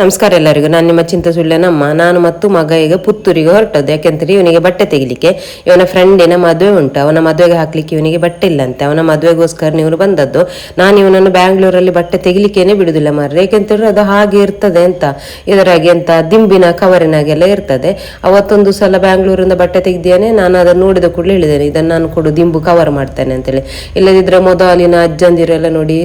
ನಮಸ್ಕಾರ ಎಲ್ಲರಿಗೂ. ನಾನು ನಿಮ್ಮ ಚಿಂತ ಸುಳ್ಳನಮ್ಮ. ನಾನು ಮತ್ತು ಮಗ ಈಗ ಪುತ್ತೂರಿಗೆ ಹೊರಟದ್ದು. ಯಾಕೆಂದ್ರೆ ಇವನಿಗೆ ಬಟ್ಟೆ ತೆಗಿಲಿಕ್ಕೆ, ಇವನ ಫ್ರೆಂಡಿನ ಮದುವೆ ಉಂಟು. ಅವನ ಮದುವೆಗೆ ಹಾಕ್ಲಿಕ್ಕೆ ಇವನಿಗೆ ಬಟ್ಟೆ ಇಲ್ಲಂತೆ. ಅವನ ಮದುವೆಗೋಸ್ಕರ ನೀವು ಬಂದದ್ದು. ನಾನು ಇವನನ್ನು ಬ್ಯಾಂಗ್ಳೂರಲ್ಲಿ ಬಟ್ಟೆ ತೆಗಿಲಿಕ್ಕೇನೆ ಬಿಡುದಿಲ್ಲ ಮಾರ್ರೆ. ಯಾಕೆಂತಂದ್ರೆ ಅದು ಹಾಗೆ ಇರ್ತದೆ ಅಂತ. ಇದರಾಗಿ ಅಂತ ದಿಂಬಿನ ಕವರಿನಾಗೆಲ್ಲ ಇರ್ತದೆ. ಅವತ್ತೊಂದು ಸಲ ಬ್ಯಾಂಗ್ಳೂರಿಂದ ಬಟ್ಟೆ ತೆಗ್ದಿಯಾನೆ ನಾನು ಅದನ್ನು ನೋಡಿದ ಕೂಡಲೇ ಹೇಳಿದ್ದೇನೆ, ಇದನ್ನು ನಾನು ಕೊಡು, ದಿಂಬು ಕವರ್ ಮಾಡ್ತೇನೆ ಅಂತೇಳಿ. ಇಲ್ಲದಿದ್ರೆ ಮೊದಲಿನ ಅಜ್ಜಂದಿರೆಲ್ಲ ನೋಡಿ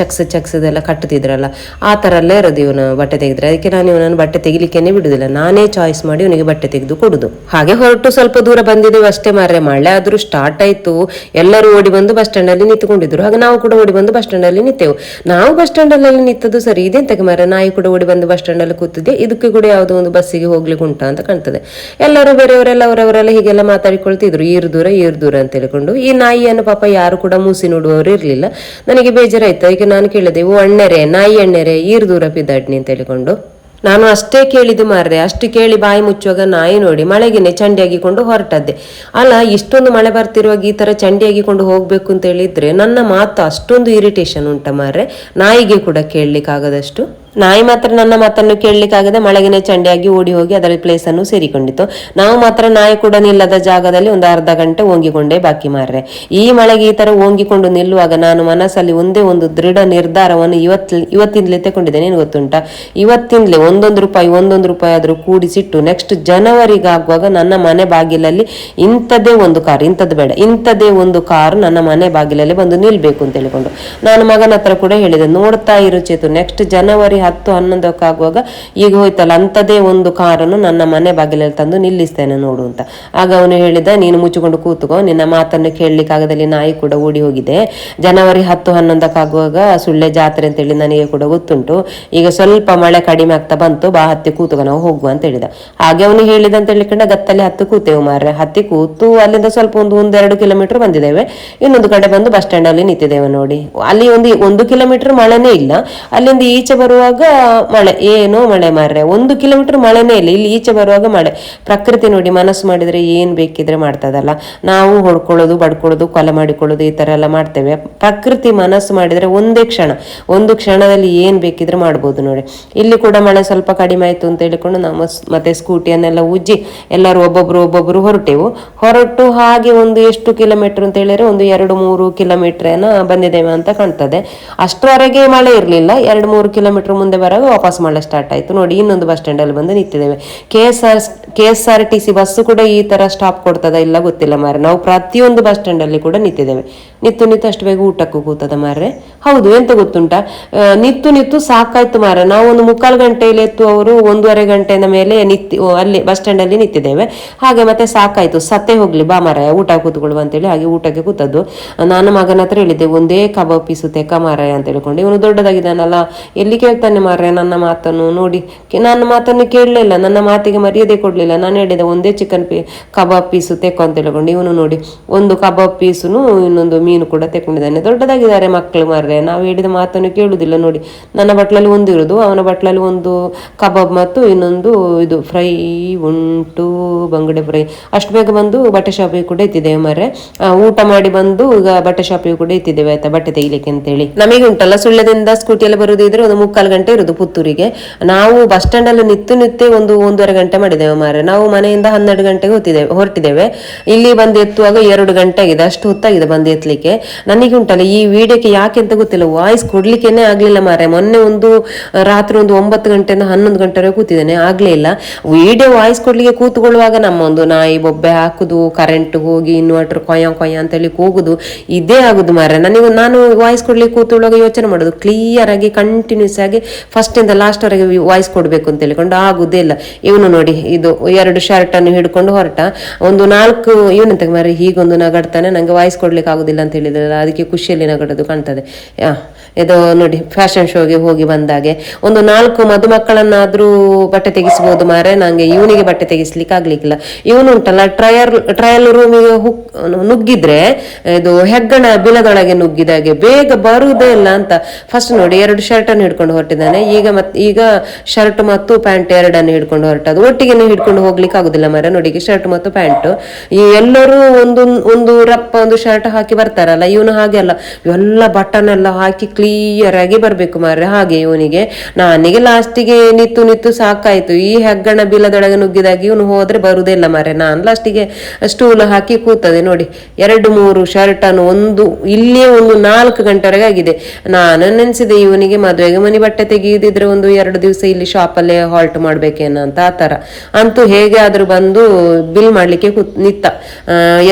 ಚಕ್ಸ್ ಚಕ್ಸದೆಲ್ಲ ಕಟ್ಟುತ್ತಿದ್ರಲ್ಲ ಆ ಥರ ಎಲ್ಲ ಇರೋದು ಇವನು ಬಟ್ಟೆ ತೆಗೆದ್ರೆ ಅದಕ್ಕೆ ನಾನು ಇವನನ್ನು ಬಟ್ಟೆ ತೆಗಿಲಿಕ್ಕೇನೆ ಬಿಡುದಿಲ್ಲ. ನಾನೇ ಚಾಯ್ಸ್ ಮಾಡಿ ಇವನಿಗೆ ಬಟ್ಟೆ ತೆಗೆದು ಕೊಡುದು. ಹಾಗೆ ಹೊರಟು ಸ್ವಲ್ಪ ದೂರ ಬಂದಿದ್ದೇವೆ ಅಷ್ಟೇ ಮಾರ್ರೆ. ಮಳೆ ಆದ್ರೂ ಸ್ಟಾರ್ಟ್ ಆಯ್ತು. ಎಲ್ಲರೂ ಓಡಿ ಬಂದು ಬಸ್ ಸ್ಟ್ಯಾಂಡ್ ಅಲ್ಲಿ ನಿಂತುಕೊಂಡಿದ್ರು ಹಾಗೆ ನಾವು ಕೂಡ ಓಡಿ ಬಂದು ಬಸ್ ಸ್ಟ್ಯಾಂಡ್ ಅಲ್ಲಿ ನಿಂತೆವು. ನಾವು ಬಸ್ ಸ್ಟ್ಯಾಂಡ್ ಅಲ್ಲಿ ನಿಂತದ್ದು ಸರಿ ಇದೆಂತಕ್ಕೆ ಮಾರ್ರೆ. ನಾಯಿ ಕೂಡ ಓಡಿ ಬಂದು ಬಸ್ ಸ್ಟ್ಯಾಂಡ್ ಅಲ್ಲಿ ಕೂತಿದ್ದೆ. ಇದಕ್ಕೆ ಕೂಡ ಯಾವುದೋ ಒಂದು ಬಸ್ಸಿಗೆ ಹೋಗ್ಲಿಕ್ಕೆ ಉಂಟಾ ಅಂತ ಕಾಣ್ತದೆ. ಎಲ್ಲರೂ ಬೇರೆಯವರೆಲ್ಲ ಅವರವರೆಲ್ಲ ಹೀಗೆಲ್ಲ ಮಾತಾಡಿಕೊಳ್ತಿದ್ರು. ಈರ್ ದೂರ ಈರ್ ದೂರ ಅಂತ ಹೇಳಿಕೊಂಡು. ಈ ನಾಯಿಯನ್ನು ಪಾಪ ಯಾರು ಕೂಡ ಮೂಸಿ ನೋಡುವವರು ಇರಲಿಲ್ಲ. ನನಗೆ ಬೇಜಾರಾಯ್ತು. ಅದಕ್ಕೆ ನಾನು ಕೇಳಿದೆ, ಓ ಅಣ್ಣರೇ, ನಾಯಿ ಅಣ್ಣರೇ, ಈರ್ ದೂರ ಪಿದ್ದಾಡ್ನಿ ಅಂತ ಹೇಳಿಕೊಂಡು. ನಾನು ಅಷ್ಟೇ ಕೇಳಿದ್ದು ಮಾರ್ರೆ, ಅಷ್ಟು ಕೇಳಿ ಬಾಯಿ ಮುಚ್ಚುವಾಗ ನಾಯಿ ನೋಡಿ ಮಳೆಗೆನೆ ಚಂಡಿ ಆಗಿಕೊಂಡು ಹೊರಟದ್ದೆ. ಅಲ್ಲ, ಇಷ್ಟೊಂದು ಮಳೆ ಬರ್ತಿರುವಾಗ ಈ ತರ ಚಂಡಿ ಆಗಿಕೊಂಡು ಹೋಗ್ಬೇಕು ಅಂತ ಹೇಳಿದ್ರೆ ನನ್ನ ಮಾತು ಅಷ್ಟೊಂದು ಇರಿಟೇಷನ್ ಉಂಟ ಮಾರ್ರೆ? ನಾಯಿಗೆ ಕೂಡ ಕೇಳಲಿಕ್ಕಾಗದಷ್ಟು? ನಾಯಿ ಮಾತ್ರ ನನ್ನ ಮಾತನ್ನು ಕೇಳಲಿಕ್ಕಾಗದೆ ಮಳೆಗಿನ ಚಂಡಿಯಾಗಿ ಓಡಿ ಹೋಗಿ ಅದರ ಪ್ಲೇಸ್ ಅನ್ನು ಸೇರಿಕೊಂಡಿತ್ತು. ನಾವು ಮಾತ್ರ ನಾಯಿ ಕೂಡ ನಿಲ್ಲದ ಜಾಗದಲ್ಲಿ ಒಂದು ಅರ್ಧ ಗಂಟೆ ಓಂಗಿಕೊಂಡೇ ಬಾಕಿ ಮಾರ್ರೆ. ಈ ಮಳೆಗೆ ಈ ತರ ಓಂಗಿಕೊಂಡು ನಿಲ್ಲುವಾಗ ನಾನು ಮನಸ್ಸಲ್ಲಿ ಒಂದೇ ಒಂದು ದೃಢ ನಿರ್ಧಾರವನ್ನು ಇವತ್ ಇವತ್ತಿಂದಲೇ ತಗೊಂಡಿದ್ದೇನೆ ಗೊತ್ತುಂಟಾ? ಇವತ್ತಿಂದಲೇ ಒಂದೊಂದು ರೂಪಾಯಿ ಒಂದೊಂದು ರೂಪಾಯಿ ಆದರೂ ಕೂಡಿಸಿಟ್ಟು ನೆಕ್ಸ್ಟ್ ಜನವರಿಗಾಗುವಾಗ ನನ್ನ ಮನೆ ಬಾಗಿಲಲ್ಲಿ ಇಂಥದ್ದೇ ಒಂದು ಕಾರ್, ಇಂಥದ್ದು ಬೇಡ, ಇಂಥದ್ದೇ ಒಂದು ಕಾರ್ ನನ್ನ ಮನೆ ಬಾಗಿಲಲ್ಲಿ ಬಂದು ನಿಲ್ಬೇಕು ಅಂತ ಹೇಳಿಕೊಂಡು. ನಾನು ಮಗನ ಹತ್ರ ಕೂಡ ಹೇಳಿದೆ, ನೋಡ್ತಾ ಇರು ಚೇತು ನೆಕ್ಸ್ಟ್ ಜನವರಿ ಹತ್ತು ಹನ್ನೊಂದಕ್ಕಾಗುವಾಗ ಈಗ ಹೋಯ್ತಲ್ಲ, ಅಂಥದ್ದೇ ಒಂದು ಕಾರನ್ನು ನನ್ನ ಮನೆ ಬಾಗಿಲಲ್ಲಿ ತಂದು ನಿಲ್ಲಿಸ್ತೇನೆ ನೋಡು ಅಂತ. ಆಗ ಅವನು ಹೇಳಿದ, ನೀನು ಮುಚ್ಚಿಕೊಂಡು ಕೂತ್ಕೋ, ನಿನ್ನ ಮಾತನ್ನು ಕೇಳಲಿಕ್ಕಾಗದಲ್ಲಿ ನಾಯಿ ಕೂಡ ಓಡಿ ಹೋಗಿದೆ. ಜನವರಿ ಹತ್ತು ಹನ್ನೊಂದಕ್ಕಾಗುವಾಗ ಸುಳ್ಳೆ ಜಾತ್ರೆ ಅಂತೇಳಿ ನನಗೆ ಕೂಡ ಗೊತ್ತುಂಟು. ಈಗ ಸ್ವಲ್ಪ ಮಳೆ ಕಡಿಮೆ ಆಗ್ತಾ ಬಂತು, ಬಾ ಹತ್ತಿ ಕೂತ್ಕೋ, ನಾವು ಹೋಗುವ ಅಂತ ಹೇಳಿದ. ಹಾಗೆ ಅವನು ಹೇಳಿದ ಅಂತ ಹೇಳಿಕೊಂಡ ಗತ್ತಲ್ಲಿ ಹತ್ತು ಕೂತೇವು ಮಾರ್ರೆ. ಹತ್ತಿ ಕೂತು ಅಲ್ಲಿಂದ ಸ್ವಲ್ಪ ಒಂದು ಒಂದೆರಡು ಕಿಲೋಮೀಟರ್ ಬಂದಿದ್ದೇವೆ. ಇನ್ನೊಂದು ಕಡೆ ಬಂದು ಬಸ್ ಸ್ಟ್ಯಾಂಡ್ ಅಲ್ಲಿ ನಿಂತಿದ್ದೇವೆ ನೋಡಿ. ಅಲ್ಲಿ ಒಂದು ಒಂದು ಕಿಲೋಮೀಟರ್ ಮಳೆನೇ ಇಲ್ಲ. ಅಲ್ಲಿಂದ ಈಚೆ ಬರುವಾಗ ಮಳೆ, ಏನೋ ಮಳೆ ಮಾರ್ರೆ. ಒಂದು ಕಿಲೋಮೀಟರ್ ಮಳೆನೇ ಇಲ್ಲ. ಇಲ್ಲಿ ಈಚೆ ಬರುವಾಗ ಮಳೆ. ಪ್ರಕೃತಿ ನೋಡಿ, ಮನಸ್ಸು ಮಾಡಿದ್ರೆ ಏನು ಬೇಕಿದ್ರೆ ಮಾಡ್ತದಲ್ಲ. ನಾವು ಹೊಡ್ಕೊಳ್ಳೋದು, ಬಡ್ಕೊಳ್ಳೋದು, ಕೊಲೆ ಮಾಡಿಕೊಳ್ಳೋದು ಈ ತರ ಎಲ್ಲ ಮಾಡ್ತೇವೆ. ಪ್ರಕೃತಿ ಮನಸ್ಸು ಮಾಡಿದ್ರೆ ಒಂದೇ ಕ್ಷಣ. ಒಂದು ಕ್ಷಣದಲ್ಲಿ ಏನು ಬೇಕಿದ್ರೆ ಮಾಡ್ಬೋದು ನೋಡಿ. ಇಲ್ಲಿ ಕೂಡ ಮಳೆ ಸ್ವಲ್ಪ ಕಡಿಮೆ ಆಯಿತು ಅಂತ ಹೇಳಿಕೊಂಡು ನಾವು ಮತ್ತೆ ಸ್ಕೂಟಿಯನ್ನೆಲ್ಲ ಉಜ್ಜಿ ಎಲ್ಲರೂ ಒಬ್ಬೊಬ್ಬರು ಒಬ್ಬೊಬ್ಬರು ಹೊರಟೆವು. ಹೊರಟು ಹಾಗೆ ಒಂದು ಎಷ್ಟು ಕಿಲೋಮೀಟರ್ ಅಂತ ಹೇಳಿದರೆ ಒಂದು ಎರಡು ಮೂರು ಕಿಲೋಮೀಟರ್ ಏನೋ ಬಂದಿದ್ದೇವೆ ಅಂತ ಕಾಣ್ತದೆ. ಅಷ್ಟರವರೆಗೆ ಮಳೆ ಇರಲಿಲ್ಲ. ಎರಡು ಮೂರು ಕಿಲೋಮೀಟರ್ ಮುಂದೆ ಬರೋದು ವಾಪಸ್ ಮಾಡಲು ಸ್ಟಾರ್ಟ್ ಆಯ್ತು. ನೋಡಿ, ಇನ್ನೊಂದು ಬಸ್ ಸ್ಟ್ಯಾಂಡ್ ಅಲ್ಲಿ ಬಂದು ನಿಂತಿದ್ದೇವೆ. K S R K S R T C bus ಕೂಡ ಈ ತರ ಸ್ಟಾಪ್ ಕೊಡ್ತದ ಇಲ್ಲ ಗೊತ್ತಿಲ್ಲ ಮಾರ್ರೆ. ನಾವು ಪ್ರತಿಯೊಂದು ಬಸ್ ಸ್ಟ್ಯಾಂಡಲ್ಲಿ ಕೂಡ ನಿಂತಿದ್ದೇವೆ. ನಿತ್ತು ನಿತ್ತು ಅಷ್ಟು ಬೇಗ ಊಟಕ್ಕೂ ಕೂತದ ಮಾರ್ರೆ. ಹೌದು, ಎಂತ ಗೊತ್ತುಂಟಾ? ನಿತ್ತು ನಿತ್ತು ಸಾಕಾಯ್ತು ಮಾರ್ರೆ. ನಾವು ಒಂದು ಮುಕ್ಕಾಲು ಗಂಟೆಯಲ್ಲಿ ಎತ್ತು ಅವರು ಒಂದೂವರೆ ಗಂಟೆಯ ಮೇಲೆ ನಿತ್ತಿ ಅಲ್ಲಿ ಬಸ್ ಸ್ಟ್ಯಾಂಡಲ್ಲಿ ನಿಂತಿದ್ದೇವೆ. ಹಾಗೆ ಮತ್ತೆ ಸಾಕಾಯ್ತು. ಸತ್ತೆ ಹೋಗ್ಲಿ ಬಾ ಮಾರಾಯ ಊಟ ಕೂತ್ಕೊಳ್ಳುವ ಅಂತೇಳಿ ಹಾಗೆ ಊಟಕ್ಕೆ ಕೂತದ್ದು. ನಾನು ಮಗನ ಹತ್ರ ಹೇಳಿದ್ದೆ, ಒಂದೇ ಕಬಾಬ್ ಪೀಸು ತೆಕ್ಕ ಮಾರಾಯ ಅಂತ ಹೇಳ್ಕೊಂಡು. ಇವನು ದೊಡ್ಡದಾಗಿದ್ದಾನಲ್ಲ. ಎಲ್ಲಿ ಕೇಳ್ತಾನೆ? ಮಾರಾಯ ನನ್ನ ಮಾತನ್ನು ನೋಡಿ. ನನ್ನ ಮಾತನ್ನು ಕೇಳಲಿಲ್ಲ ನನ್ನ ಮಾತಿಗೆ ಮರ್ಯಾದೆ ಕೊಡಲಿಲ್ಲ. ನಾನು ಹೇಳಿದೆ ಒಂದೇ ಚಿಕನ್ ಪೀ ಕಬಾಬ್ ಪೀಸು ತೆಕ್ಕೋ ಅಂತ ಹೇಳ್ಕೊಂಡು ಇವನು ನೋಡಿ. ಒಂದು ಕಬಾಬ್ ಪೀಸುನು ಇನ್ನೊಂದು ಮೀನು ಕೂಡ ತೆಕ್ಕೊಂಡಿದ್ದಾನೆ. ದೊಡ್ಡದಾಗಿದ್ದಾರೆ ಮಕ್ಕಳು ಮಾರ್ರೆ ನಾವು ಹೇಳಿದ ಮಾತನ್ನು ಕೇಳುವುದಿಲ್ಲ ನೋಡಿ. ನನ್ನ ಬಟ್ಲಲ್ಲಿ ಒಂದು ಇರೋದು ಅವನ ಬಟ್ಲಲ್ಲಿ ಒಂದು ಕಬಾಬ್ ಮತ್ತು ಇನ್ನೊಂದು ಇದು ಫ್ರೈ ಉಂಟು ಬಂಗಡೆ ಫ್ರೈ. ಅಷ್ಟು ಬೇಗ ಬಂದು ಬಟ್ಟೆ ಶಾಪಿಗೆ ಕೂಡ ಇತ್ತಿದ್ದೇವೆ ಮಾರ್ರೆ. ಆ, ಊಟ ಮಾಡಿ ಬಂದು ಈಗ ಬಟ್ಟೆ ಶಾಪಿಗೆ ಕೂಡ ಇತ್ತಿದ್ದೇವೆ ಆಯ್ತಾ ಬಟ್ಟೆ ತೆಗಿಲಿಕ್ಕೆ ಅಂತೇಳಿ. ನಮಗೆ ಉಂಟಲ್ಲ ಸುಳ್ಳ್ಯದಿಂದ ಸ್ಕೂಟಿಯಲ್ಲಿ ಬರೋದಿದ್ರೆ ಒಂದು ಮುಕ್ಕಾಲು ಗಂಟೆ ಇರೋದು ಪುತ್ತೂರಿಗೆ. ನಾವು ಬಸ್ ಸ್ಟ್ಯಾಂಡ್ ಅಲ್ಲಿ ನಿತ್ತು ನಿತ್ತೆ ಒಂದು ಒಂದೂವರೆ ಗಂಟೆ ಮಾಡಿದ್ದೇವೆ ಮಾರೆ ನಾವು ಮನೆಯಿಂದ ಹನ್ನೆರಡು ಗಂಟೆಗೆ ಹೊತ್ತಿದ್ದೇವೆ ಹೊರಟಿದ್ದೇವೆ. ಇಲ್ಲಿ ಬಂದು ಎತ್ತುವಾಗ ಎರಡು ಗಂಟೆ ಆಗಿದೆ, ಅಷ್ಟು ಹೊತ್ತಾಗಿದೆ ಬಂದು ಎತ್ತಲಿಕ್ಕೆ ನನಗೆ ಉಂಟಲ್ಲ, ಈ ವಿಡಿಯೋಕ್ಕೆ ಯಾಕೆ ಅಂತ ಗೊತ್ತಿಲ್ಲ. ವಾಯ್ಸ್ ಕೊಡ್ಲಿಕ್ಕೇನೆ ಆಗ್ಲಿಲ್ಲ ಮಾರೆ ಮೊನ್ನೆ ಒಂದು ರಾತ್ರಿ ಒಂದು ಒಂಬತ್ತು ಗಂಟೆಯಿಂದ ಹನ್ನೊಂದು ಗಂಟೆವರೆಗೆ ಕೂತಿದ್ದೇನೆ, ಆಗ್ಲೇ ಇಲ್ಲ. ವಿಡಿಯೋ ವಾಯ್ಸ್ ಕೊಡ್ಲಿಕ್ಕೆ ಕೂತ್ಕೊಳ್ಳುವಾಗ ನಮ್ಮ ಒಂದು ನಾಯಿ ಬೊಬ್ಬೆ ಹಾಕುದು ಕರೆಂಟ್ ಹೋಗಿ ಇನ್ವರ್ಟರ್ ಕೊಯ್ಯ ಕೊಯ್ಯ ಅಂತೇಳಿ ಕೂಗುದು, ಇದೇ ಆಗುದು ಮಾರೆ ನನಗೆ ನಾನು ವಾಯ್ಸ್ ಕೊಡ್ಲಿಕ್ಕೆ ಕೂತ್ಕೊಳ್ಳುವಾಗ ಯೋಚನೆ ಮಾಡೋದು ಕ್ಲಿಯರ್ ಆಗಿ ಕಂಟಿನ್ಯೂಸ್ ಆಗಿ ಫಸ್ಟ್ ಇಂದ ಲಾಸ್ಟ್ ವರೆಗೆ ವಾಯ್ಸ್ ಕೊಡ್ಬೇಕು ಅಂತ ಹೇಳಿಕೊಂಡು ಆಗುದೇ ಇಲ್ಲ. ಇವನು ನೋಡಿ, ಇದು ಎರಡು ಶರ್ಟ್ ಅನ್ನು ಹಿಡ್ಕೊಂಡು ಹೊರಟ. ಒಂದು ನಾಲ್ಕು ಇವನಂತ ಮಾರಿ ಹೀಗೊಂದು ನಗಡ್ತಾನೆ, ನಂಗೆ ವಾಯ್ಸ್ ಕೊಡ್ಲಿಕ್ಕೆ ಆಗುದಿಲ್ಲ ಅಂತ ಹೇಳಿದ್ರಲ್ಲ, ಅದಕ್ಕೆ ಖುಷಿಯಲ್ಲಿ ನಗಡೋದು ಕಾಣ್ತದೆ. ಇದು ನೋಡಿ ಫ್ಯಾಷನ್ ಶೋಗೆ ಹೋಗಿ ಬಂದಾಗೆ. ಒಂದು ನಾಲ್ಕು ಮದುಮಕ್ಕಳನ್ನಾದ್ರೂ ಬಟ್ಟೆ ತೆಗಿಸ್ಬೋದು ಮಾರೆ, ನಂಗೆ ಇವನಿಗೆ ಬಟ್ಟೆ ತೆಗಿಸ್ಲಿಕ್ಕೆ ಆಗ್ಲಿಕ್ಕಿಲ್ಲ. ಇವನು ಉಂಟಲ್ಲ ಟ್ರಯಲ್ ಟ್ರಯಲ್ ರೂಮಿಗೆ ಹುಕ್ ನುಗ್ಗಿದ್ರೆ, ಇದು ಹೆಗ್ಗಣ ಬಿಲದೊಳಗೆ ನುಗ್ಗಿದಾಗೆ ಬೇಗ ಬರುವುದೇ ಇಲ್ಲ ಅಂತ. ಫಸ್ಟ್ ನೋಡಿ, ಎರಡು ಶರ್ಟ್ ಅನ್ನು ಹಿಡ್ಕೊಂಡು ಹೊರಟಿದ್ದಾನೆ. ಈಗ ಮತ್, ಈಗ ಶರ್ಟ್ ಮತ್ತು ಪ್ಯಾಂಟ್ ಎರಡನ್ನು ಹಿಡ್ಕೊಂಡು ಹೊರಟದು. ಒಟ್ಟಿಗೆ ಹಿಡ್ಕೊಂಡು ಹೋಗ್ಲಿಕ್ಕೆ ಆಗುದಿಲ್ಲ ಮರ. ನೋಡಿ ಶರ್ಟ್ ಮತ್ತು ಪ್ಯಾಂಟ್ ಈ ಎಲ್ಲರೂ ಒಂದು ಒಂದು ರಪ್ಪ, ಒಂದು ಶರ್ಟ್ ಹಾಕಿ ಬರ್ತಾರಲ್ಲ, ಇವನು ಹಾಗೆ ಅಲ್ಲ. ಎಲ್ಲ ಬಟನ್ ಎಲ್ಲ ಹಾಕಿ ಕ್ಲೀನ್ ಕ್ಲಿಯರ್ ಆಗಿ ಬರ್ಬೇಕು ಮಾರ್ರೆ. ಹಾಗೆ ಇವನಿಗೆ. ನಾನಿಗೆ ಲಾಸ್ಟಿಗೆ ನಿತ್ತು ನಿತ್ತು ಸಾಕಾಯ್ತು. ಈ ಹೆಗ್ಗಣ ಬಿಲದೊಳಗೆ ನುಗ್ಗಿದಾಗ ಇವನು ಹೋದ್ರೆ ಬರುವುದಿಲ್ಲ ಮಾರ್ರೆ. ನಾನು ಲಾಸ್ಟಿಗೆ ಸ್ಟೂಲ್ ಹಾಕಿ ಕೂತದೆ ನೋಡಿ. ಎರಡು ಮೂರು ಶರ್ಟ್ ಅನ್ನು ಒಂದು, ಇಲ್ಲಿಯೇ ಒಂದು ನಾಲ್ಕು ಗಂಟೆವರೆಗೆ ಆಗಿದೆ. ನಾನು ನೆನೆಸಿದೆ ಇವನಿಗೆ ಮದುವೆಗೆ ಮನೆ ಬಟ್ಟೆ ತೆಗೆಯುದಿದ್ರೆ ಒಂದು ಎರಡು ದಿವಸ ಇಲ್ಲಿ ಶಾಪಲ್ಲೇ ಹಾಲ್ಟ್ ಮಾಡ್ಬೇಕೇನೋ ಅಂತ. ಆ ತರ ಅಂತೂ ಹೇಗೆ ಆದ್ರೂ ಬಂದು ಬಿಲ್ ಮಾಡ್ಲಿಕ್ಕೆ ಕೂತ್, ನಿತ್ತ.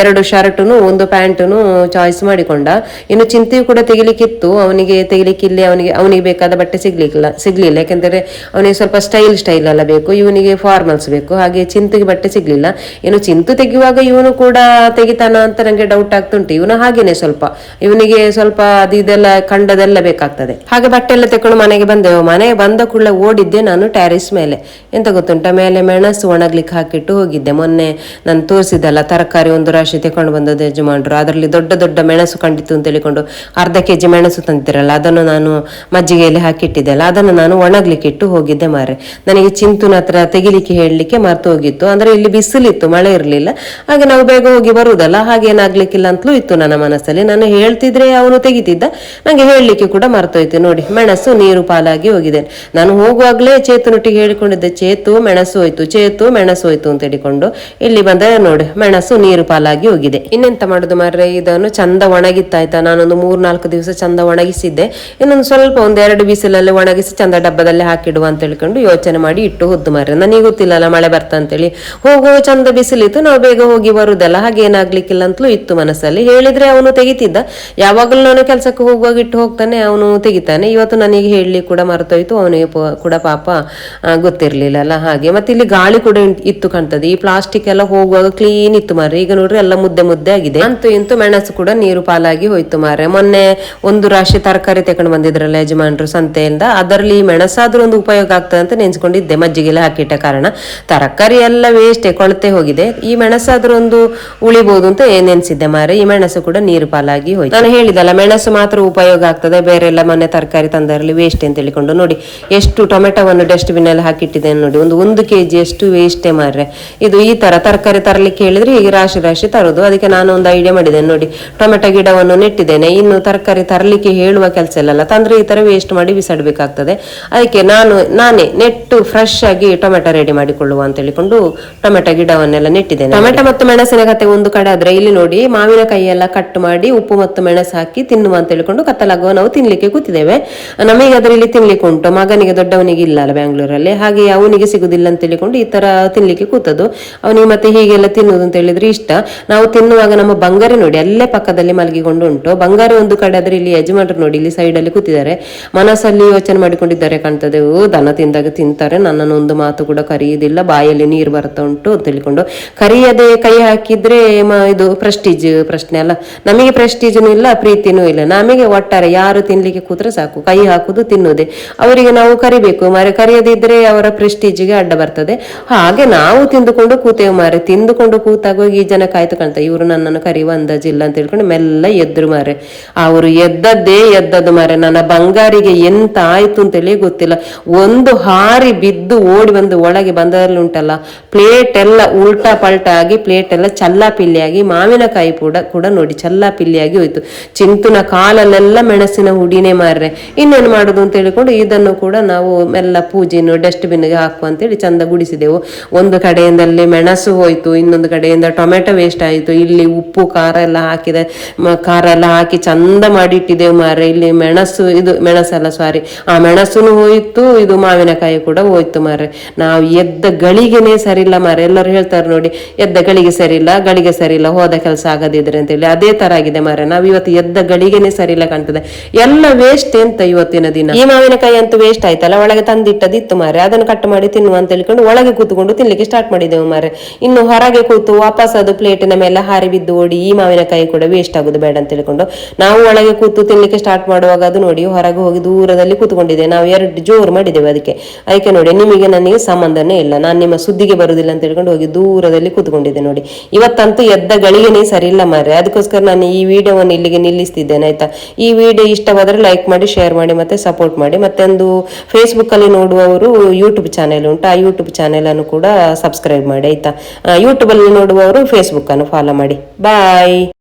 ಎರಡು ಶರ್ಟುನು ಒಂದು ಪ್ಯಾಂಟುನು ಚಾಯ್ಸ್ ಮಾಡಿಕೊಂಡ. ಇನ್ನು ಚಿಂತೆಯು ಕೂಡ ತೆಗಿಲಿಕ್ಕಿತ್ತು. ಅವನಿಗೆ ತೆಗಿಲಿಕ್ಕಿಲ್ಲಿ ಅವನಿಗೆ ಅವನಿಗೆ ಬೇಕಾದ ಬಟ್ಟೆ ಸಿಗ್ಲಿಕ್ಕಿಲ್ಲ, ಸಿಗ್ಲಿಲ್ಲ. ಯಾಕೆಂದರೆ ಅವನಿಗೆ ಸ್ವಲ್ಪ ಸ್ಟೈಲ್ ಸ್ಟೈಲ್ ಎಲ್ಲ ಬೇಕು. ಇವನಿಗೆ ಫಾರ್ಮಲ್ಸ್ ಬೇಕು. ಹಾಗೆ ಚಿಂತೆಗೆ ಬಟ್ಟೆ ಸಿಗ್ಲಿಲ್ಲ. ಏನು ಚಿಂತು ತೆಗೆಯುವಾಗ ಇವನು ಕೂಡ ತೆಗಿತಾನ ಅಂತ ನಂಗೆ ಡೌಟ್ ಆಗ್ತುಂಟು. ಇವನು ಹಾಗೇನೆ ಸ್ವಲ್ಪ. ಇವನಿಗೆ ಸ್ವಲ್ಪ ಅದು ಇದೆಲ್ಲ ಕಂಡದೆಲ್ಲ ಬೇಕಾಗ್ತದೆ. ಹಾಗೆ ಬಟ್ಟೆ ಎಲ್ಲ ತೆಕೊಂಡು ಮನೆಗೆ ಬಂದೆವು ಮನೆಗೆ ಬಂದ ಕೂಡಲೇ ಓಡಿದ್ದೆ ನಾನು ಟ್ಯಾರಿಸ್ ಮೇಲೆ. ಎಂತ ಗೊತ್ತುಂಟ? ಮೇಲೆ ಮೆಣಸು ಒಣಗ್ಲಿಕ್ಕೆ ಹಾಕಿಟ್ಟು ಹೋಗಿದ್ದೆ. ಮೊನ್ನೆ ನಾನು ತೋರಿಸಿದ್ದಲ್ಲ, ತರಕಾರಿ ಒಂದು ರಾಶಿ ತೆಕೊಂಡು ಬಂದದ್ದು ಯಜಮಾನ್ರು. ಅದರಲ್ಲಿ ದೊಡ್ಡ ದೊಡ್ಡ ಮೆಣಸು ಕಂಡಿತ್ತು ಅಂತ ಹೇಳಿಕೊಂಡು ಅರ್ಧ ಕೆಜಿ ಮೆಣಸು ತಂದಿರಲ್ಲ ಅದನ್ನು ನಾನು ಮಜ್ಜಿಗೆಯಲ್ಲಿ ಹಾಕಿಟ್ಟಿದ್ದೆ ಅಲ್ಲ ಅದನ್ನು ನಾನು ಒಣಗ್ಲಿಕ್ಕೆ ಇಟ್ಟು ಹೋಗಿದ್ದೆ ಮಾರೆ ನನಗೆ ಚಿಂತುನ ಹತ್ರ ತೆಗಿಲಿಕ್ಕೆ ಹೇಳಲಿಕ್ಕೆ ಮರ್ತು ಹೋಗಿತ್ತು. ಅಂದ್ರೆ ಇಲ್ಲಿ ಬಿಸಿಲಿತ್ತು, ಮಳೆ ಇರಲಿಲ್ಲ. ಹಾಗೆ ನಾವು ಬೇಗ ಹೋಗಿ ಬರುವುದಲ್ಲ ಹಾಗೆ ಏನಾಗ್ಲಿಕ್ಕಿಲ್ಲ ಅಂತಲೂ ಇತ್ತು ನನ್ನ ಮನಸ್ಸಲ್ಲಿ. ನಾನು ಹೇಳ್ತಿದ್ರೆ ಅವನು ತೆಗಿತಿದ್ದ, ನಂಗೆ ಹೇಳಲಿಕ್ಕೆ ಕೂಡ ಮರ್ತೋಯ್ತು. ನೋಡಿ, ಮೆಣಸು ನೀರು ಪಾಲಾಗಿ ಹೋಗಿದೆ. ನಾನು ಹೋಗುವಾಗಲೇ ಚೇತುನೊಟ್ಟಿಗೆ ಹೇಳಿಕೊಂಡಿದ್ದೆ, ಚೇತು ಮೆಣಸು ಹೋಯ್ತು, ಚೇತು ಮೆಣಸು ಹೋಯ್ತು ಅಂತ ಹೇಳಿಕೊಂಡು ಇಲ್ಲಿ ಬಂದರೆ ನೋಡಿ, ಮೆಣಸು ನೀರು ಪಾಲಾಗಿ ಹೋಗಿದೆ. ಇನ್ನೆಂತ ಮಾಡುದು ಮಾರ್ರೆ? ಇದನ್ನು ಚಂದ ಒಣಗಿತ್ತಾಯ್ತಾ? ನಾನೊಂದು ಮೂರ್ನಾಲ್ಕು ದಿವಸ ಚಂದ ಒಣಗಿಸಿದ್ದೆ. ಇನ್ನೊಂದು ಸ್ವಲ್ಪ ಒಂದೆರಡು ಬಿಸಿಲಲ್ಲಿ ಒಣಗಿಸಿ ಚಂದ ಡಬ್ಬದಲ್ಲಿ ಹಾಕಿಡುವ ಅಂತ ಹೇಳ್ಕೊಂಡು ಯೋಚನೆ ಮಾಡಿ ಇಟ್ಟು ಹೊದ್ದು ಮಾರ್ರೆ. ನನಗೆ ಗೊತ್ತಿಲ್ಲಲ್ಲ ಮಳೆ ಬರ್ತಾ ಅಂತೇಳಿ. ಹೋಗೋ ಚಂದ ಬಿಸಿಲಿತ್ತು ನಾವು ಬೇಗ ಹೋಗಿ ಬರುದಲ್ಲ. ಹಾಗೆ ಏನಾಗ್ಲಿಕ್ಕಿಲ್ಲ ಅಂತಲೂ ಇತ್ತು ಮನಸ್ಸಲ್ಲಿ. ಹೇಳಿದ್ರೆ ಅವನು ತೆಗಿತಿದ್ದ. ಯಾವಾಗಲೂ ನಾನು ಕೆಲಸಕ್ಕೆ ಹೋಗುವಾಗ ಇಟ್ಟು ಹೋಗ್ತಾನೆ ಅವನು ತೆಗಿತಾನೆ. ಇವತ್ತು ನನಗೆ ಹೇಳಿ ಕೂಡ ಮರೆತೋಯ್ತು ಅವನಿಗೆ ಕೂಡ ಪಾಪ ಆ, ಗೊತ್ತಿರ್ಲಿಲ್ಲ ಅಲ್ಲ ಹಾಗೆ ಮತ್ತೆ ಇಲ್ಲಿ ಗಾಳಿ ಕೂಡ ಇತ್ತು ಕಾಣ್ತದೆ. ಈ ಪ್ಲಾಸ್ಟಿಕ್ ಎಲ್ಲ ಹೋಗುವಾಗ ಕ್ಲೀನ್ ಇತ್ತು ಮಾರ್ರೆ. ಈಗ ನೋಡ್ರಿ ಎಲ್ಲ ಮುದ್ದೆ ಮುದ್ದೆ ಆಗಿದೆ. ಅಂತೂ ಇಂತೂ ಮೆಣಸು ಕೂಡ ನೀರು ಪಾಲಾಗಿ ಹೋಯ್ತು ಮಾರ್ರೆ. ಮೊನ್ನೆ ಒಂದು ರಾಶಿ ತರಕಾರಿ ತಗೊಂಡು ಬಂದಿದ್ರಲ್ಲ ಯಜಮಾನ್ರು ಸಂತೆಯಿಂದ, ಅದರಲ್ಲಿ ಮೆಣಸಾದ್ರೂ ಒಂದು ಉಪಯೋಗ ಆಗ್ತದೆ ಅಂತ ನೆನ್ಸ್ಕೊಂಡಿದ್ದೆ. ಮಜ್ಜಿಗೆಲ್ಲ ಹಾಕಿಟ್ಟ ಕಾರಣ ತರಕಾರಿ ಎಲ್ಲ ವೇಸ್ಟ್ ಕೊಳತೆ ಹೋಗಿದೆ. ಈ ಮೆಣಸಾದ್ರೂ ಒಂದು ಉಳಿಬಹುದು ಅಂತ ನೆನ್ಸಿದ್ದೆ ಮಾರೆ. ಈ ಮೆಣಸು ಕೂಡ ನೀರು ಪಾಲಾಗಿ ಹೋಯ್ತು. ನಾನು ಹೇಳಿದಲ್ಲ, ಮೆಣಸು ಮಾತ್ರ ಉಪಯೋಗ ಆಗ್ತದೆ. ಬೇರೆ ಎಲ್ಲ ಮನೆ ತರಕಾರಿ ತಂದರಲ್ಲಿ ವೇಸ್ಟ್ ಅಂತ ಹೇಳಿಕೊಂಡು. ನೋಡಿ, ಎಷ್ಟು ಟೊಮೆಟೊವನ್ನು ಡಸ್ಟ್ಬಿನ್ ಅಲ್ಲಿ ಹಾಕಿಟ್ಟಿದ್ದೇನೆ ನೋಡಿ. ಒಂದು ಒಂದು ಕೆಜಿ ಎಷ್ಟು ವೇಸ್ಟೇ ಮಾರ್ರೆ. ಇದು ಈ ತರ ತರಕಾರಿ ತರಲಿಕ್ಕೆ ಹೇಳಿದ್ರೆ ಹೀಗೆ ರಾಶಿ ರಾಶಿ ತರೋದು. ಅದಕ್ಕೆ ನಾನು ಒಂದು ಐಡಿಯಾ ಮಾಡಿದ್ದೇನೆ ನೋಡಿ. ಟೊಮೆಟೊ ಗಿಡವನ್ನು ನೆಟ್ಟಿದ್ದೇನೆ. ಇನ್ನು ತರಕಾರಿ ತರಲಿಕ್ಕೆ ಹೇಳುವ ಕೆಲಸ ಇಲ್ಲಲ್ಲ ತಂದ್ರೆ ಈ ತರ ವೇಸ್ಟ್ ಮಾಡಿ ಬಿಸಾಡಬೇಕಾಗ್ತದೆ. ಅದಕ್ಕೆ ನಾನು ನಾನೇ ನೆಟ್ಟು ಫ್ರೆಶ್ ಆಗಿ ಟೊಮೆಟೊ ರೆಡಿ ಮಾಡಿಕೊಳ್ಳುವ ಅಂತ ಹೇಳಿಕೊಂಡು ಟೊಮೆಟೊ ಗಿಡವನ್ನೆಲ್ಲ ನೆಟ್ಟಿದ್ದೇನೆ ಟೊಮೆಟೊ ಮತ್ತು ಮೆಣಸಿನ ಕತೆ ಒಂದು ಕಡೆ ಆದ್ರೆ ಇಲ್ಲಿ ನೋಡಿ ಮಾವಿನಕಾಯಿ ಎಲ್ಲ ಕಟ್ ಮಾಡಿ ಉಪ್ಪು ಮತ್ತು ಮೆಣಸು ಹಾಕಿ ತಿನ್ನುವ ಅಂತ ಹೇಳಿಕೊಂಡು ಕತ್ತಲಾಗುವ ನಾವು ತಿನ್ಲಿಕ್ಕೆ ಕೂತಿದ್ದೇವೆ. ನಮಗೆ ಅದರಲ್ಲಿ ತಿನ್ಲಿಕ್ಕೆ ಉಂಟು. ಮಗನಿಗೆ ದೊಡ್ಡವನಿಗೆ ಇಲ್ಲ ಅಲ್ಲ ಬೆಂಗಳೂರಲ್ಲಿ ಹಾಗೆ ಅವನಿಗೆ ಸಿಗುದಿಲ್ಲ ಅಂತ ಹೇಳಿಕೊಂಡು ಈ ತರ ತಿನ್ಲಿಕ್ಕೆ ಕೂತದ್ದು. ಅವನಿಗೆ ಮತ್ತೆ ಹೀಗೆಲ್ಲ ತಿನ್ನುವುದು ಅಂತ ಹೇಳಿದ್ರೆ ಇಷ್ಟ. ನಾವು ತಿನ್ನುವಾಗ ನಮ್ಮ ಬಂಗಾರಿ ನೋಡಿ ಅಲ್ಲೇ ಪಕ್ಕದಲ್ಲಿ ಮಲಗಿಕೊಂಡು ಉಂಟು. ಬಂಗಾರಿ ಒಂದು ಕಡೆ ಆದ್ರೆ ಇಲ್ಲಿ ಯಜಮಾನರು ನೋಡಿ ಇಲ್ಲಿ ಸೈಡ್ ಅಲ್ಲಿ ಕೂತಿದ್ದಾರೆ. ಮನಸ್ಸಲ್ಲಿ ಯೋಚನೆ ಮಾಡಿಕೊಂಡಿದ್ದಾರೆ ಕಾಣ್ತದೆ ದನ ತಿಂದಾಗ ತಿಂತಾರೆ, ನನ್ನನ್ನು ಒಂದು ಮಾತು ಕೂಡ ಕರೆಯುವುದಿಲ್ಲ, ಬಾಯಲ್ಲಿ ನೀರು ಬರ್ತಾ ಉಂಟು ಅಂತ ಹೇಳಿಕೊಂಡು ಕರಿಯದೆ ಕೈ ಹಾಕಿದ್ರೆ ಇದು ಪ್ರೆಸ್ಟೀಜ್ ಪ್ರಶ್ನೆ ಅಲ್ಲ. ನಮಗೆ ಪ್ರೆಸ್ಟೀಜನೂ ಇಲ್ಲ, ಪ್ರೀತಿನೂ ಇಲ್ಲ. ನಮಗೆ ಒಟ್ಟಾರೆ ಯಾರು ತಿನ್ಲಿಕ್ಕೆ ಕೂತ್ರೆ ಸಾಕು, ಕೈ ಹಾಕುದು ತಿನ್ನುವುದೇ. ಅವರಿಗೆ ನಾವು ಕರಿಬೇಕು, ಮಾರೆ ಕರೆಯದಿದ್ರೆ ಅವರ ಪ್ರೆಸ್ಟೀಜಿಗೆ ಅಡ್ಡ ಬರ್ತದೆ. ಹಾಗೆ ನಾವು ತಿಂದುಕೊಂಡು ಕೂತೇವೆ ಮಾರೆ, ತಿಂದುಕೊಂಡು ಕೂತಾಗ ಈ ಜನ ಕಾಯ್ತು ಕಾಣ್ತಾರೆ, ಇವರು ನನ್ನನ್ನು ಕರೆಯುವ ಅಂದಾಜಿಲ್ಲ ಅಂತ ಹೇಳ್ಕೊಂಡು ಮೆಲ್ಲ ಎದ್ರು ಮಾರೆ. ಅವರು ಎದ್ದದ್ದೇ ಎದ್ದದ್ದು ಮಾರೆ, ನನ್ನ ಬಂಗಾರಿಗೆ ಎಂತ ಆಯ್ತು ಅಂತೇಳಿ ಗೊತ್ತಿಲ್ಲ. ಒಂದು ಹಾರಿ ಬಿದ್ದು ಓಡಿ ಬಂದು ಒಳಗೆ ಬಂದಲ್ಲಿ ಉಂಟಲ್ಲ ಪ್ಲೇಟ್ ಎಲ್ಲ ಉಲ್ಟಾ ಪಲ್ಟಾ ಆಗಿ ಪ್ಲೇಟ್ ಎಲ್ಲ ಆಗಿ ಮಾವಿನಕಾಯಿ ಕೂಡ ಕೂಡ ನೋಡಿ ಆಗಿ ಹೋಯ್ತು. ಚಿಂತುನ ಕಾಲಲ್ಲೆಲ್ಲ ಮೆಣಸಿನ ಹುಡಿನೇ ಮಾರ್ರೆ. ಇನ್ನೇನು ಮಾಡುದು ಅಂತ ಹೇಳಿಕೊಂಡು ಇದನ್ನು ಕೂಡ ನಾವು ಎಲ್ಲ ಪೂಜೆನು ಡಸ್ಟ್ಬಿನ್ಗೆ ಹಾಕುವ ಅಂತೇಳಿ ಚಂದ ಗುಡಿಸಿದೆವು. ಒಂದು ಕಡೆಯಿಂದಲ್ಲಿ ಮೆಣಸು ಹೋಯ್ತು, ಇನ್ನೊಂದು ಕಡೆಯಿಂದ ಟೊಮೆಟೊ ವೇಸ್ಟ್ ಆಯಿತು. ಇಲ್ಲಿ ಉಪ್ಪು, ಖಾರ ಎಲ್ಲ ಹಾಕಿದೆ. ಖಾರ ಎಲ್ಲ ಹಾಕಿ ಚಂದ ಮಾಡಿಟ್ಟಿದ್ದೆವು ಮಾರ್ರೆ. ಇಲ್ಲಿ ಮೆಣಸು, ಇದು ಮೆಣಸಲ್ಲ ಸಾರಿ ಆ ಮೆಣಸುನು ಹೋಯಿತು, ಇದು ಮಾವಿನಕಾಯಿ ಕೂಡ ಹೋಯ್ತು ಮಾರ್ರೆ. ನಾವು ಎದ್ದ ಗಳಿಗೆನೆ ಸರಿ ಇಲ್ಲ ಮಾರ್ರೆ. ಎಲ್ಲರೂ ಹೇಳ್ತಾರೆ ನೋಡಿ, ಎದ್ದ ಗಳಿಗೆ ಸರಿ ಇಲ್ಲ ಗಳಿಗೆ ಸರಿ ಇಲ್ಲ ಹೋದ ಕೆಲಸ ಆಗದಿದ್ರೆ ಅಂತೇಳಿ. ಅದೇ ತರ ಆಗಿದೆ ಮಾರ್ರೆ. ನಾವು ಇವತ್ತು ಎದ್ದ ಗಳಿಗೆನೆ ಸರಿ ಇಲ್ಲ ಕಾಣ್ತದೆ. ಎಲ್ಲ ವೇಸ್ಟ್ ಎಂತ ಇವತ್ತಿನ ದಿನ? ಈ ಮಾವಿನಕಾಯಿ ಅಂತೂ ವೇಸ್ಟ್ ಆಯ್ತಲ್ಲ, ಒಳಗೆ ತಂದಿಟ್ಟದಿತ್ತು ಮಾರೆ ಅದನ್ನು ಕಟ್ ಮಾಡಿ ತಿನ್ನುವ ಅಂತ ಹೇಳ್ಕೊಂಡು ಒಳಗೆ ಕೂತ್ಕೊಂಡು ತಿನ್ಲಿಕ್ಕೆ ಸ್ಟಾರ್ಟ್ ಮಾಡಿದೆವು ಮಾರೆ ಇನ್ನು ಹೊರಗೆ ಕೂತು ವಾಪಸ್ ಅದು ಪ್ಲೇಟಿನ ಮೇಲೆ ಹಾರಿ ಬಿದ್ದು ಓಡಿ ಈ ಮಾವಿನಕಾಯಿ ಕೂಡ ವೇಸ್ಟ್ ಆಗುದು ಬೇಡ ಅಂತ ಹೇಳ್ಕೊಂಡು ನಾವು ಒಳಗೆ ಕೂತು ತಿನ್ಲಿಕ್ಕೆ ಸ್ಟಾರ್ಟ್ ಮಾಡುವಾಗ ಅದು ನೋಡಿ ಹೊರಗೆ ಹೋಗಿ ದೂರದಲ್ಲಿ ಕೂತ್ಕೊಂಡಿದೆ. ನಾವು ಎರಡು ಜೋರು ಮಾಡಿದ್ದೇವೆ ಅದಕ್ಕೆ. ಅದಕ್ಕೆ ನೋಡಿ, ನಿಮಗೆ ನನಗೆ ಸಂಬಂಧನೇ ಇಲ್ಲ. ನಾನು ನಿಮ್ಮ ಸುದ್ದಿಗೆ ಬರುವುದಿಲ್ಲ ಅಂತ ಹೇಳ್ಕೊಂಡು ಹೋಗಿ ದೂರದಲ್ಲಿ ಕೂತ್ಕೊಂಡಿದೆ ನೋಡಿ. ಇವತ್ತಂತೂ ಎದ್ದ ಗಳಿಗೆನೇ ಸರಿ ಇಲ್ಲ ಮಾರೆ ಅದಕ್ಕೋಸ್ಕರ ನಾನು ಈ ವಿಡಿಯೋವನ್ನು ಇಲ್ಲಿಗೆ ನಿಲ್ಲಿಸ್ತಿದ್ದೇನೆ, ಆಯ್ತಾ? ಈ ವಿಡಿಯೋ ಇಷ್ಟವಾದರೆ ಲೈಕ್ ಮಾಡಿ, ಶೇರ್ ಮಾಡಿ ಮತ್ತೆ ಸಪೋರ್ಟ್ ಮಾಡಿ. ಮತ್ತೆ ಒಂದು ಫೇಸ್ಬುಕ್ ಅಲ್ಲಿ ನೋಡುವವರು ಯೂಟ್ಯೂಬ್ ಚಾನೆಲ್ ಉಂಟು, ಆ ಯೂಟ್ಯೂಬ್ ಚಾನೆಲ್ ಅನ್ನು ಕೂಡ ಸಬ್ಸ್ಕ್ರೈಬ್ ಮಾಡಿ, ಆಯ್ತಾ? ಯೂಟ್ಯೂಬ್ ಅಲ್ಲಿ ನೋಡುವವರು ಫೇಸ್ಬುಕ್ ಅನ್ನು ಫಾಲೋ ಮಾಡಿ. ಬಾಯ್